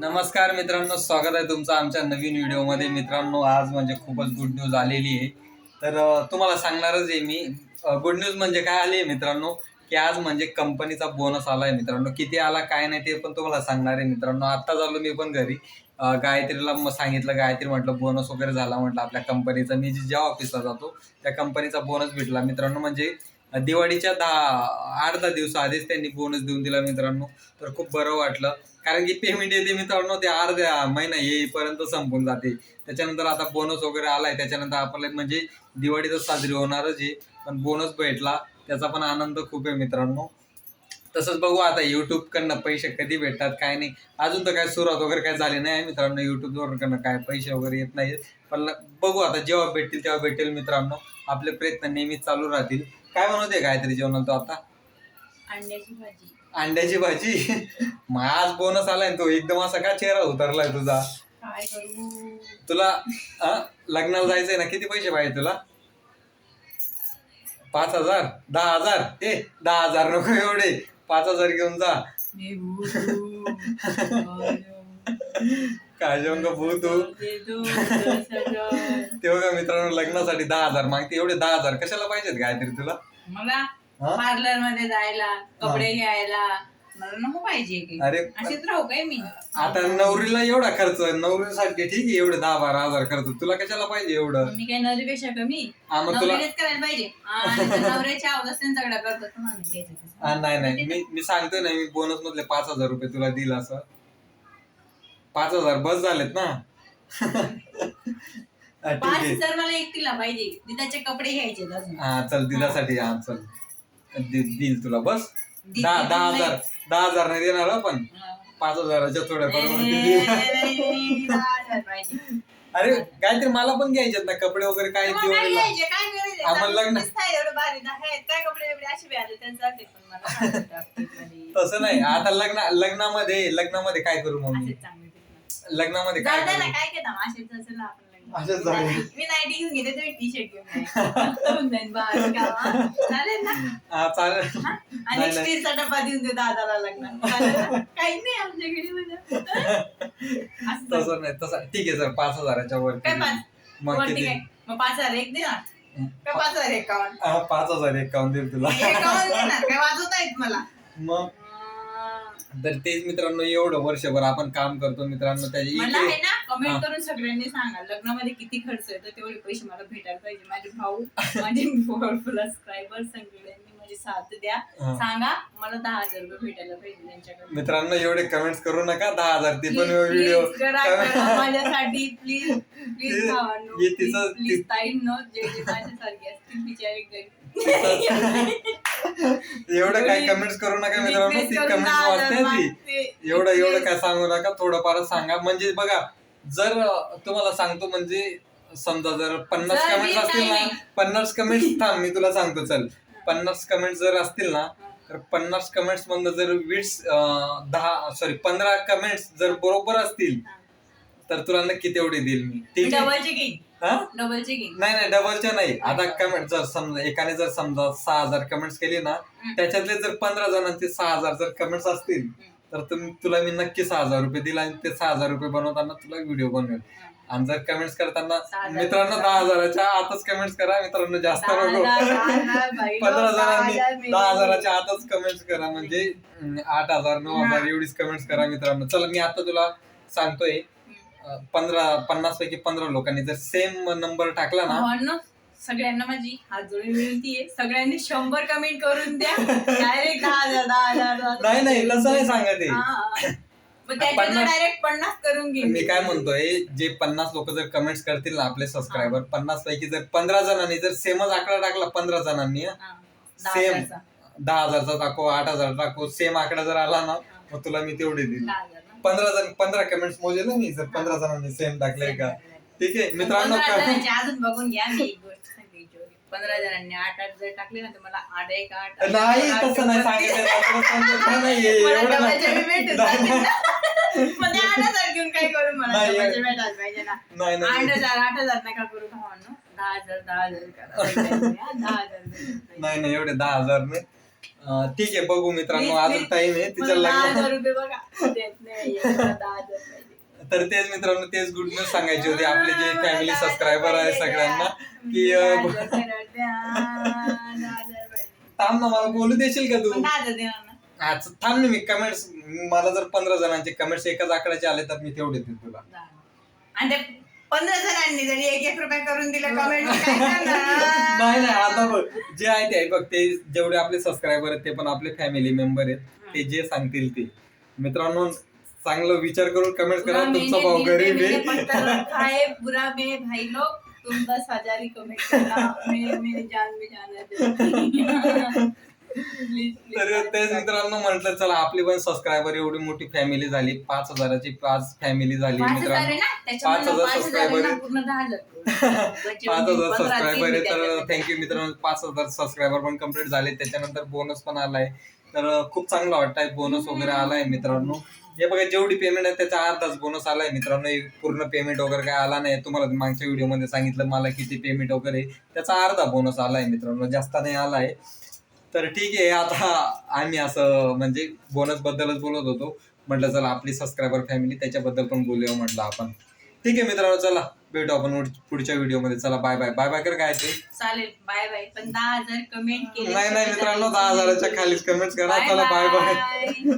नमस्कार मित्रांनो स्वागत आहे तुमचं आमच्या नवीन व्हिडिओमध्ये. मित्रांनो आज म्हणजे खूपच गुड न्यूज आलेली आहे. तर तुम्हाला सांगणारच आहे मी गुड न्यूज म्हणजे काय आली आहे मित्रांनो? की आज म्हणजे कंपनीचा बोनस आला आहे मित्रांनो. किती आला काय नाही ते पण तुम्हाला सांगणार आहे मित्रांनो. आत्ता झालो मी पण घरी. गायत्रीला मग सांगितलं गायत्री म्हटलं बोनस वगैरे झाला म्हटलं आपल्या कंपनीचा मी जे- ज्या ऑफिसला जातो त्या कंपनीचा बोनस भेटला. मित्रांनो म्हणजे दिवाळीच्या दहा आठ दहा दिवस आधीच त्यांनी बोनस देऊन दिला मित्रांनो. तर खूप बरं वाटलं. कारण की पेमेंट येते मित्रांनो ते अर्ध्या महिना येईपर्यंत संपून जाते. त्याच्यानंतर आता बोनस वगैरे आलाय. त्याच्यानंतर आपल्याला म्हणजे दिवाळी तर साजरी होणारच आहे. पण बोनस भेटला. त्याचा पण आनंद खूप आहे मित्रांनो. तसंच बघू आता युट्यूबकडनं पैसे कधी भेटतात काय नाही. अजून तर काय सुरुवात वगैरे काय झाली नाही मित्रांनो. युट्यूबवरकडनं काय पैसे वगैरे येत नाही पण बघू आता जेव्हा भेटतील तेव्हा भेटेल मित्रांनो. आपले प्रयत्न नेहमी चालू राहतील. काय बनवते गायत्री जेवणाला तो आता? अंड्याची भाजी. अंड्याची भाजी? मग आज बोनस आलाय ना तो. एकदम असा का चेहरा उतरलाय तुझा? काय करू? तुला अं, लग्नाला जायचंय ना? किती पैसे पाहिजे तुला? पाच हजार? दहा हजार? ए दहा हजार नको एवढे. पाच हजार घेऊन जा. मी. काय जेवण का भाऊ तू दे दो दस हजार. ते बघा मित्रांनो लग्नासाठी दहा हजार मागते? एवढे दहा हजार कशाला पाहिजेत गायत्री तुला? मला हा? पार्लरमध्ये जायला कपडे घ्यायला मला नको पाहिजे की अरे असेच राहू काय मी? आता नवरीला एवढा खर्च नवरीसाठी ठीक आहे एवढे दहा बारा हजार खर्च. तुला कशाला पाहिजे एवढं? मी काय नवरीपेक्षा कमी? हा, मग तुला- करायला पाहिजे. आणि नवऱ्याच्या घ्यायचं तसं. हा, नाही नाही. मी मी सांगतोय ना मी बोनस मधले पाच हजार रुपये तुला दिल असं. पाच हजार बस झालेत ना. ठीक पाच आहे. हजार मला एकटीला पाहिजे. दिदाचे कपडे घ्यायचे अजून. हा चल दिदासाठी हा चल. दि- देईल तुला बस. दहा दहा हजार. दहा हजार नाही देणार हं पण हा. पाच हजाराच्या थोड्या ए, फार नाही, दहा हजार पाहिजे. अरे काहीतरी मला पण घ्यायच्यात ना कपडे वगैरे काय मग काय दिवाळीला घ्यायचे? काय करायचे? आम्हाला चांगलं लग्न- दिसताय एवढं भारी. ना. काय कपडे बिपडे? असे बी आले त्यांचे जाते पण मला भारी वाटतं मध्ये. तसं नाही. आता लग्न लग्नामध्ये लग्नामध्ये काय करू मग मी असेच चांगले दिसतात. लग्नामध्ये काय जाऊ दे ना, करू? काय? असेच असेल ना आपण. लग्न. असेच मी नाईटी घेऊन घेते तुम्ही टी शर्ट घेऊन जाईन हा? चालेल ना? हा चालेल. हा? आणि नाही, नाही. स्टीलचा डब्बा देऊन दे दादाला लग्नात चालेल ना? काही नाही आमच्याकडे म्हणजे. असं. तसं नाही तसं ठीक आहे सर. पाच हजाराच्या वर काय पाच? मग वरती किती? काय? मग पाच हजार एक दे ना काय पाच हजार एकावन्न? हा, पाच हजार एकावन्न देईल तुला. एकावन्न दे ना काय वाजवता येत मला? मग? तर तेच मित्रांनो एवढं वर्षभर आपण काम करतो मित्रांनो त्याची मला आहे ना. कमेंट करून सगळ्यांनी सांगा लग्नामध्ये किती खर्च येतो तेवढे पैसे मला भेटायला पाहिजे माझे भाऊ माझे सबस्क्रायबर सगळ्यांनी माझी साथ द्या. सांगा मला दहा हजार रुपये भेटायला पाहिजे त्यांच्याकडे मित्रांनो एवढे कमेंट्स करू नका दहा हजार ते पण व्हिडिओ please करा, करा माझ्यासाठी प्लीज प्लीज भावांनो हे तिचं- प्लीज ताईंनो जे जे माझ्यासारखे असतील बिचारे गरीब एवढं काय कमेंट्स करू नका मित्रांनो ती कमेंट्स हजार वाचते ती. एवढं एवढं. काय सांगू नका थोडंफार सांगा. म्हणजे बघा जर तुम्हाला सांगतो म्हणजे समजा जर पन्नास कमेंट्स असतील ना पन्नास कमेंट्स थांब मी तुला सांगतो चल. पन्नास कमेंट्स जर असतील ना तर पन्नास कमेंट्स मधनं जर वीस दहा सॉरी पंधरा कमेंट्स जर बरोबर असतील तर तुला नक्की तेवढे देईल मी. ठीक आहे? हा? नाही नाही डबलच्या नाही. आता कमेंट जर समजा एकाने जर समजा सहा हजार कमेंट्स केली ना त्याच्यातले जर पंधरा जणांचे सहा हजार जर कमेंट्स असतील तर तुला मी नक्की सहा हजार रुपये दिला आणि ते सहा हजार रुपये बनवताना तुला व्हिडिओ बनवेल. आणि जर कमेंट्स करताना मित्रांनो दहा हजाराच्या आतच कमेंट्स करा मित्रांनो जास्त नको पंधरा जणांनी. दहा हजाराच्या आतच कमेंट्स करा म्हणजे आठ हजार नऊ हजार एवढीच कमेंट्स करा मित्रांनो. चला मी आता तुला सांगतोय पंधरा पन्नास पैकी पंधरा लोकांनी जर सेम नंबर टाकला ना भावांनो, सगळ्यांना माझी हात जोडून विनंती आहे सगळ्यांनी शंभर कमेंट करून द्या डायरेक्ट दहा हजार दहा हजार दहा हजार. नाही नाही तसं नाही सांगत आहे. हा, हा. मग त्याच्यानं पन्नास- डायरेक्ट पन्नास करून घेईन मी काय म्हणतोय जे पन्नास लोक जर कमेंट्स करतील ना आपले सबस्क्रायबर पन्नास पैकी जर पंधरा जणांनी जर सेमच आकडा टाकला पंधरा जणांनी हा, दहा सेम हजारचा. दहा हजारचा टाको आठ हजार टाको सेम आकडा जर आला ना मग तुला मी तेवढे ना. पंधरा जण पंधरा कमेंट्स मोजेल ना मी जर पंधरा जणांनी सेम टाकले का? ठीक आहे मित्रांनो अजून बघून घ्या मी एक गोष्ट. पंधरा जणांनी आठ आठ जर टाकले ना तर मला आठ एक आठ नाही आठ, तसं नाही आठ, सांगितलं एवढं आठ हजार काय करू मला पाहिजे ना. आठ हजार आठ हजार नका करू भावांनो. दहा हजार दहा हजार करा. दहा हजार नाही नाही एवढे दहा हजार नाही. अं, ठीक आहे बघू मित्रांनो Please, अजून. टाइम आहे तिच्या मला दहा लग्न हजार रुपये बघा. देत नाही एवढं दहा हजार तर तेच मित्रांनो तेच गुड न्यूज सांगायची होती. आपले जे फॅमिली सबस्क्रायबर आहे सगळ्यांना की अं, दहा हजार द्या, दहा हजार पाहिजे. थांब ना मला बोलू देशील का तू? पण दहा हजार देणार ना. आज थांब ना मी कमेंट्स मला जर पंधरा जणांचे कमेंट्स एकाच आकड्याचे आले तर मी तेवढे देईल तुला. दहा. आणि ते पंधरा जणांनी जरी एक एक रुपया करून दिलं कमेंट? नाही नाही आता बघ जे आहे ते आहे बघ ते जेवढे आपले सबस्क्रायबर आहेत ते पण आपले फॅमिली मेंबर आहेत. ते जे सांगतील ते. मित्रांनो चांगलं विचार करून कमेंट करा तुमचा मैंने भाऊ पे गरीब मैंने आहे रखा है पूरा मेरे भाई लोग तुम दस हजार ही कमेंट करना मेरे मेरे जान में जाना प्लीज तर तेच मित्रांनो म्हटलं चला आपली पण सबस्क्रायबर एवढी मोठी फॅमिली झाली. पाच हजाराची पाच फॅमिली झाली पाच हजार आहे मित्रांनो ना पाच हजार पाच हजार आहे subscriber ना, आहेत. पूर्ण दहा हजार म्हणजे पाच हजार पंधरा सबस्क्रायबर आहे तर. थँक्यू मित्रांनो. पाच हजार सबस्क्रायबर पण कंप्लीट झाले. त्याच्यानंतर बोनस पण आलाय. तर खूप चांगलं वाटतंय. बोनस वगैरे आलाय मित्रांनो. हे बघा जेवढी पेमेंट आहे त्याचा अर्धाच बोनस आलाय मित्रांनो. हे पूर्ण पेमेंट वगैरे काय आला नाही. तुम्हाला मागच्या व्हिडिओमध्ये सांगितलं मला किती पेमेंट वगैरे. त्याचा अर्धा बोनस आलाय मित्रांनो. जास्त नाही आलाय. तर ठीक आहे आता आम्ही असं म्हणजे बोनस बद्दलच बोलत होतो. म्हटलं चला आपली सबस्क्रायबर फॅमिली त्याच्याबद्दल पण बोलूया म्हटलं आपण. ठीक आहे मित्रांनो चला भेटू आपण पुढ- पुढच्या व्हिडिओमध्ये चला बाय बाय बाय बाय कर काय ते? चालेल बाय बाय पण दहा हजार कमेंट केले नाही नाही मित्रांनो दहा हजाराच्या खालीच कमेंट्स करा. चला बाय बाय